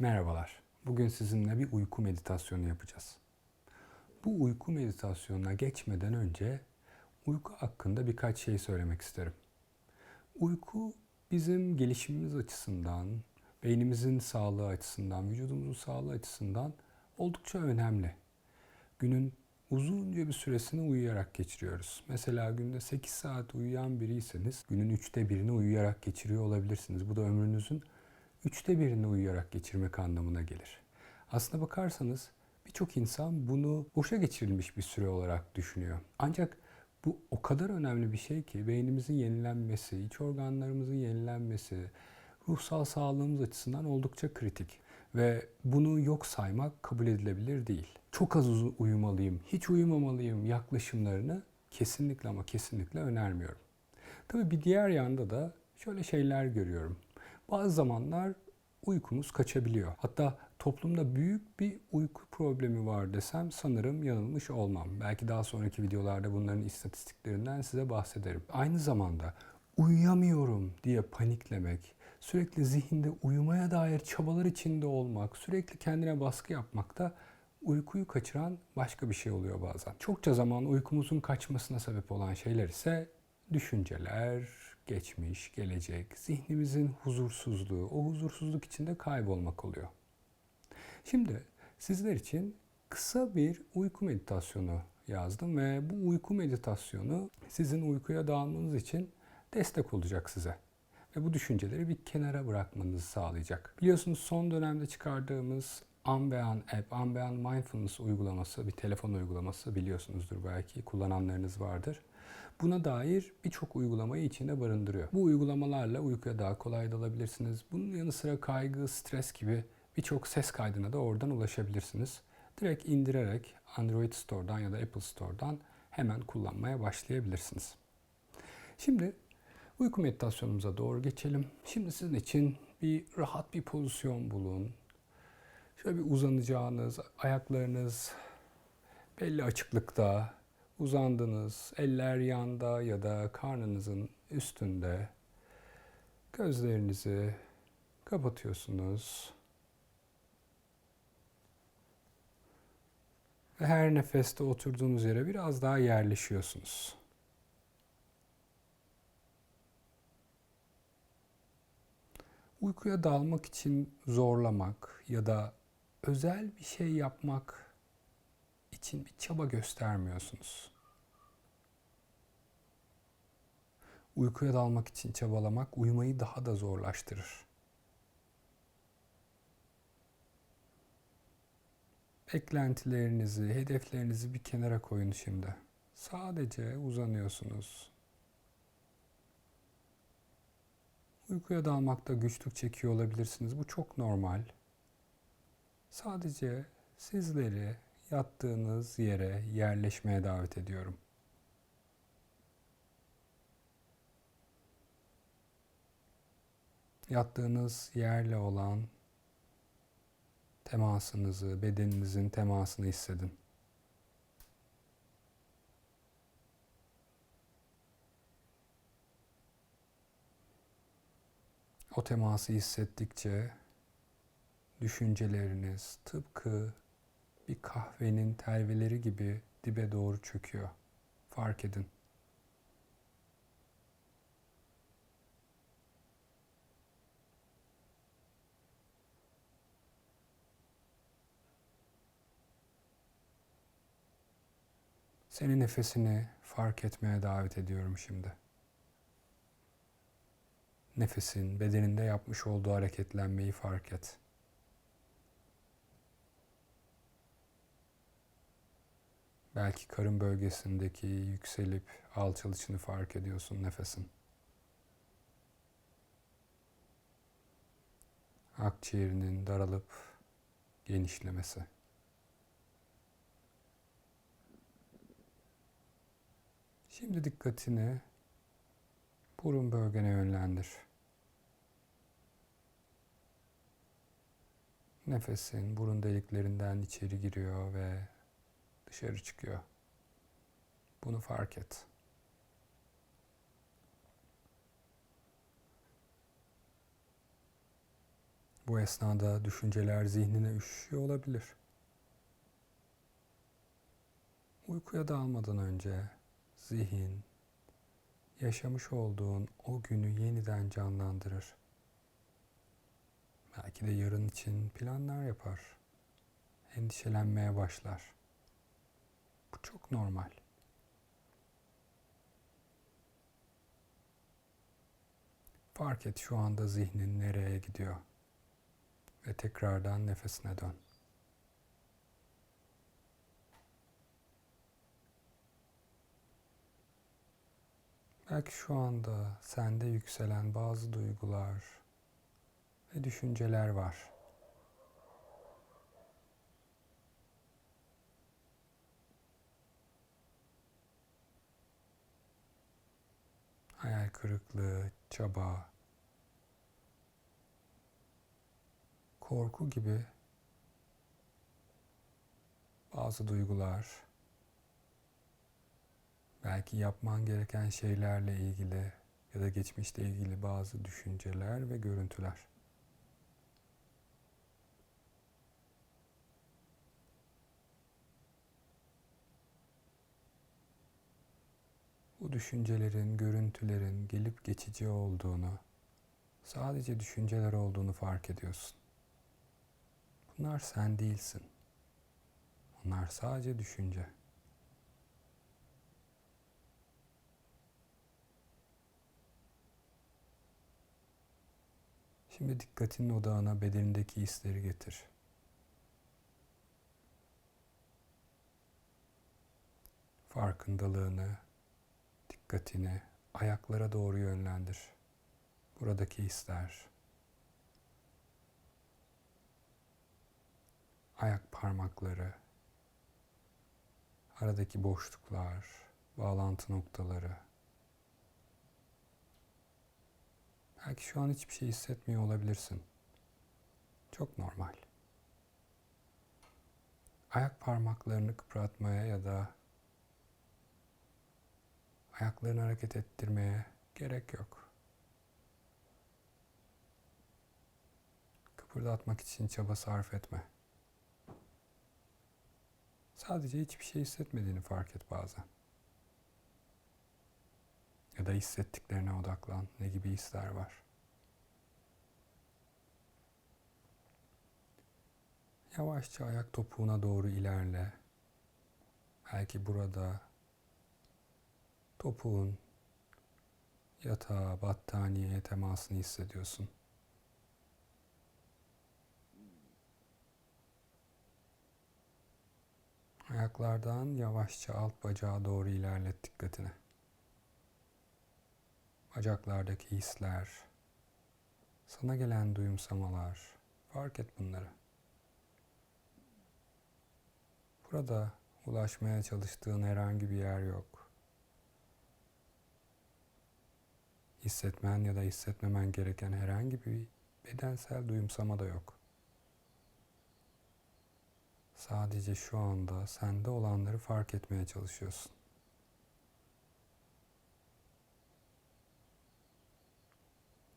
Merhabalar. Bugün sizinle bir uyku meditasyonu yapacağız. Bu uyku meditasyonuna geçmeden önce uyku hakkında birkaç şey söylemek isterim. Uyku bizim gelişimimiz açısından, beynimizin sağlığı açısından, vücudumuzun sağlığı açısından oldukça önemli. Günün uzunca bir süresini uyuyarak geçiriyoruz. Mesela günde 8 saat uyuyan biriyseniz günün üçte birini uyuyarak geçiriyor olabilirsiniz. Bu da ömrünüzün üçte birini uyuyarak geçirmek anlamına gelir. Aslına bakarsanız birçok insan bunu boşa geçirilmiş bir süre olarak düşünüyor. Ancak bu o kadar önemli bir şey ki beynimizin yenilenmesi, iç organlarımızın yenilenmesi, ruhsal sağlığımız açısından oldukça kritik. Ve bunu yok saymak kabul edilebilir değil. Çok az uz- uyumalıyım, hiç uyumamalıyım yaklaşımlarını kesinlikle ama kesinlikle önermiyorum. Tabii bir diğer yanda da şöyle şeyler görüyorum. Bazı zamanlar uykumuz kaçabiliyor. Hatta toplumda büyük bir uyku problemi var desem sanırım yanılmış olmam. Belki daha sonraki videolarda bunların istatistiklerinden size bahsederim. Aynı zamanda uyuyamıyorum diye paniklemek, sürekli zihinde uyumaya dair çabalar içinde olmak, sürekli kendine baskı yapmak da uykuyu kaçıran başka bir şey oluyor bazen. Çokça zaman uykumuzun kaçmasına sebep olan şeyler ise düşünceler, geçmiş, gelecek, zihnimizin huzursuzluğu, o huzursuzluk içinde kaybolmak oluyor. Şimdi sizler için kısa bir uyku meditasyonu yazdım ve bu uyku meditasyonu sizin uykuya dalmanız için destek olacak size. Ve bu düşünceleri bir kenara bırakmanızı sağlayacak. Biliyorsunuz son dönemde çıkardığımız Ambean App, Ambean Mindfulness uygulaması, bir telefon uygulaması biliyorsunuzdur belki, kullananlarınız vardır. Buna dair birçok uygulamayı içinde barındırıyor. Bu uygulamalarla uykuya daha kolay dalabilirsiniz. Bunun yanı sıra kaygı, stres gibi birçok ses kaydına da oradan ulaşabilirsiniz. Direkt indirerek Android Store'dan ya da Apple Store'dan hemen kullanmaya başlayabilirsiniz. Şimdi uyku meditasyonumuza doğru geçelim. Şimdi sizin için bir rahat bir pozisyon bulun. Şöyle bir uzanacağınız, ayaklarınız belli açıklıkta, uzandınız, eller yanda ya da karnınızın üstünde. Gözlerinizi kapatıyorsunuz. Ve her nefeste oturduğunuz yere biraz daha yerleşiyorsunuz. Uykuya dalmak için zorlamak ya da özel bir şey yapmak için bir çaba göstermiyorsunuz. Uykuya dalmak için çabalamak uyumayı daha da zorlaştırır. Beklentilerinizi, hedeflerinizi bir kenara koyun şimdi. Sadece uzanıyorsunuz. Uykuya dalmakta güçlük çekiyor olabilirsiniz. Bu çok normal. Sadece sizleri yattığınız yere yerleşmeye davet ediyorum. Yattığınız yerle olan temasınızı, bedeninizin temasını hissedin. O teması hissettikçe düşünceleriniz tıpkı bir kahvenin telveleri gibi dibe doğru çöküyor. Fark edin. Seni nefesini fark etmeye davet ediyorum şimdi. Nefesin bedeninde yapmış olduğu hareketlenmeyi fark et. Belki karın bölgesindeki yükselip alçalışını fark ediyorsun nefesin. Akciğerinin daralıp genişlemesi. Şimdi dikkatini burun bölgene yönlendir. Nefesin burun deliklerinden içeri giriyor ve dışarı çıkıyor. Bunu fark et. Bu esnada düşünceler zihnine üşüyor olabilir. Uykuya dalmadan önce zihin yaşamış olduğun o günü yeniden canlandırır. Belki de yarın için planlar yapar. Endişelenmeye başlar. Bu çok normal. Fark et şu anda zihnin nereye gidiyor ve tekrardan nefesine dön. Belki şu anda sende yükselen bazı duygular ve düşünceler var. Kırıklığı, çaba, korku gibi bazı duygular, belki yapman gereken şeylerle ilgili ya da geçmişle ilgili bazı düşünceler ve görüntüler. Düşüncelerin, görüntülerin gelip geçici olduğunu, sadece düşünceler olduğunu fark ediyorsun. Bunlar sen değilsin. Onlar sadece düşünce. Şimdi dikkatinin odağına bedenindeki hisleri getir. Farkındalığını, dikkatini ayaklara doğru yönlendir. Buradaki hisler. Ayak parmakları, aradaki boşluklar, bağlantı noktaları. Belki şu an hiçbir şey hissetmiyor olabilirsin. Çok normal. Ayak parmaklarını kıpratmaya ya da ayaklarını hareket ettirmeye gerek yok. Kıpırdatmak için çaba sarf etme. Sadece hiçbir şey hissetmediğini fark et bazen. Ya da hissettiklerine odaklan. Ne gibi hisler var? Yavaşça ayak topuğuna doğru ilerle. Belki burada topuğun yatağa, battaniyeye temasını hissediyorsun. Ayaklardan yavaşça alt bacağa doğru ilerlet dikkatini. Bacaklardaki hisler, sana gelen duyumsamalar, fark et bunları. Burada ulaşmaya çalıştığın herhangi bir yer yok. Hissetmen ya da hissetmemen gereken herhangi bir bedensel duyumsama da yok. Sadece şu anda sende olanları fark etmeye çalışıyorsun.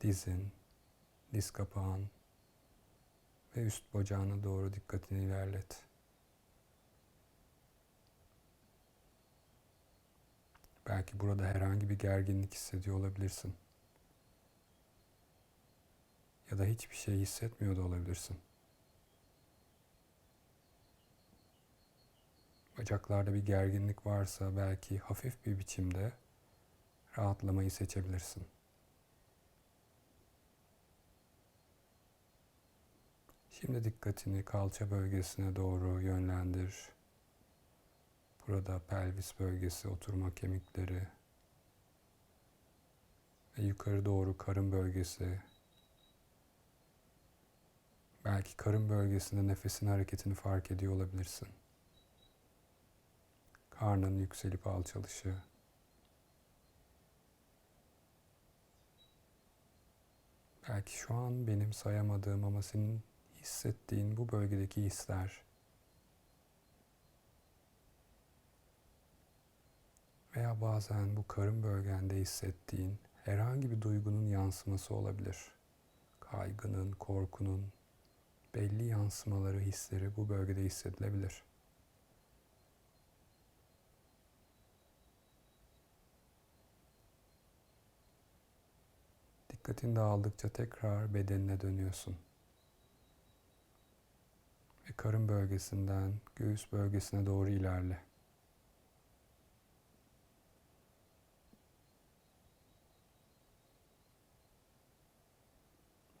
Dizin, diz kapağın ve üst bacağına doğru dikkatini ilerlet. Belki burada herhangi bir gerginlik hissediyor olabilirsin. Ya da hiçbir şey hissetmiyor da olabilirsin. Bacaklarda bir gerginlik varsa belki hafif bir biçimde rahatlamayı seçebilirsin. Şimdi dikkatini kalça bölgesine doğru yönlendir. Burada pelvis bölgesi, oturma kemikleri ve yukarı doğru karın bölgesi. Belki karın bölgesinde nefesin hareketini fark ediyor olabilirsin. Karnın yükselip alçalışı. Belki şu an benim sayamadığım ama senin hissettiğin bu bölgedeki hisler. Veya bazen bu karın bölgende hissettiğin herhangi bir duygunun yansıması olabilir. Kaygının, korkunun, belli yansımaları, hisleri bu bölgede hissedilebilir. Dikkatin dağıldıkça tekrar bedenine dönüyorsun. Ve karın bölgesinden göğüs bölgesine doğru ilerle.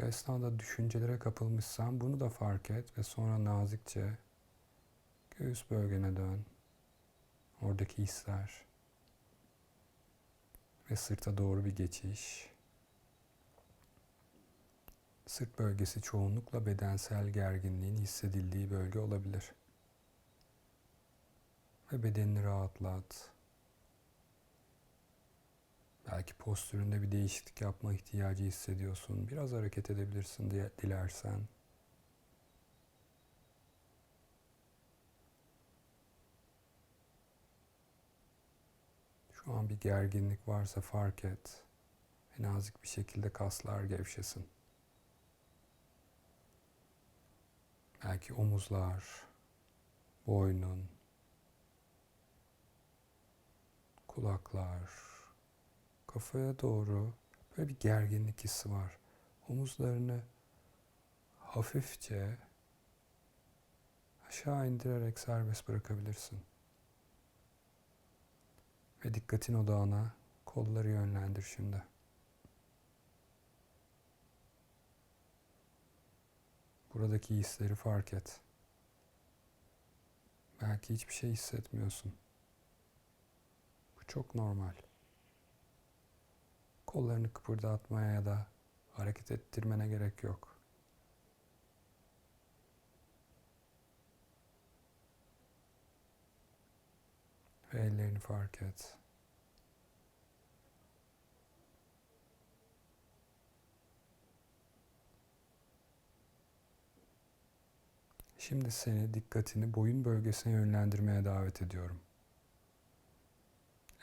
Bu esnada düşüncelere kapılmışsan bunu da fark et ve sonra nazikçe göğüs bölgene dön. Oradaki hisler ve sırta doğru bir geçiş. Sırt bölgesi çoğunlukla bedensel gerginliğin hissedildiği bölge olabilir. Ve bedenini rahatlat. Belki postüründe bir değişiklik yapma ihtiyacı hissediyorsun. Biraz hareket edebilirsin diye dilersen. Şu an bir gerginlik varsa fark et. Ve nazik bir şekilde kaslar gevşesin. Belki omuzlar, boynun, kulaklar, kafaya doğru böyle bir gerginlik hissi var. Omuzlarını hafifçe aşağı indirerek serbest bırakabilirsin. Ve dikkatin odağına kolları yönlendir şimdi. Buradaki hisleri fark et. Belki hiçbir şey hissetmiyorsun. Bu çok normal. Kollarını kıpırdatmaya ya da hareket ettirmene gerek yok. Ve ellerini fark et. Şimdi seni dikkatini boyun bölgesine yönlendirmeye davet ediyorum.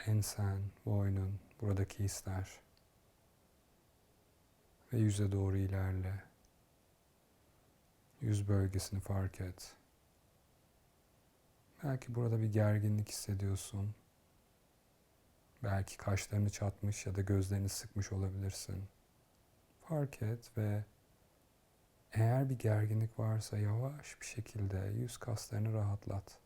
Ensen, boynun, buradaki hisler ve yüze doğru ilerle. Yüz bölgesini fark et. Belki burada bir gerginlik hissediyorsun. Belki kaşlarını çatmış ya da gözlerini sıkmış olabilirsin. Fark et ve eğer bir gerginlik varsa yavaş bir şekilde yüz kaslarını rahatlat.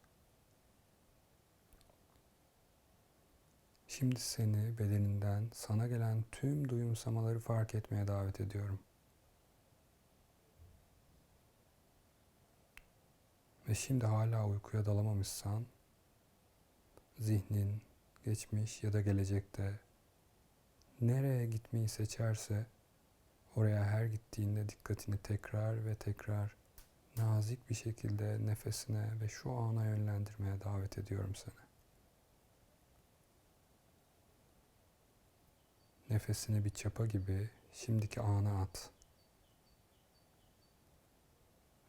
Şimdi seni bedeninden sana gelen tüm duyumsamaları fark etmeye davet ediyorum. Ve şimdi hala uykuya dalamamışsan zihnin geçmiş ya da gelecekte nereye gitmeyi seçerse oraya her gittiğinde dikkatini tekrar ve tekrar nazik bir şekilde nefesine ve şu ana yönlendirmeye davet ediyorum seni. Nefesini bir çapa gibi şimdiki ana at.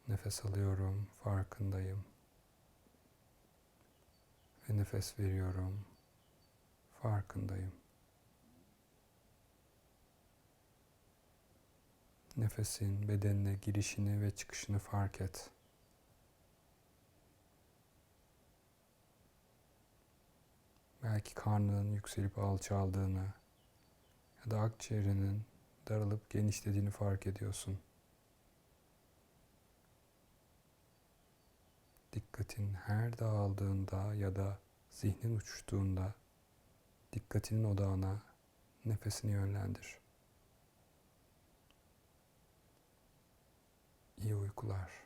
Nefes alıyorum, farkındayım. Ve nefes veriyorum, farkındayım. Nefesin bedenine girişini ve çıkışını fark et. Belki karnının yükselip alçaldığını ya da akciğerinin daralıp genişlediğini fark ediyorsun. Dikkatin her dağıldığında ya da zihnin uçuştuğunda dikkatinin odağına nefesini yönlendir. İyi uykular.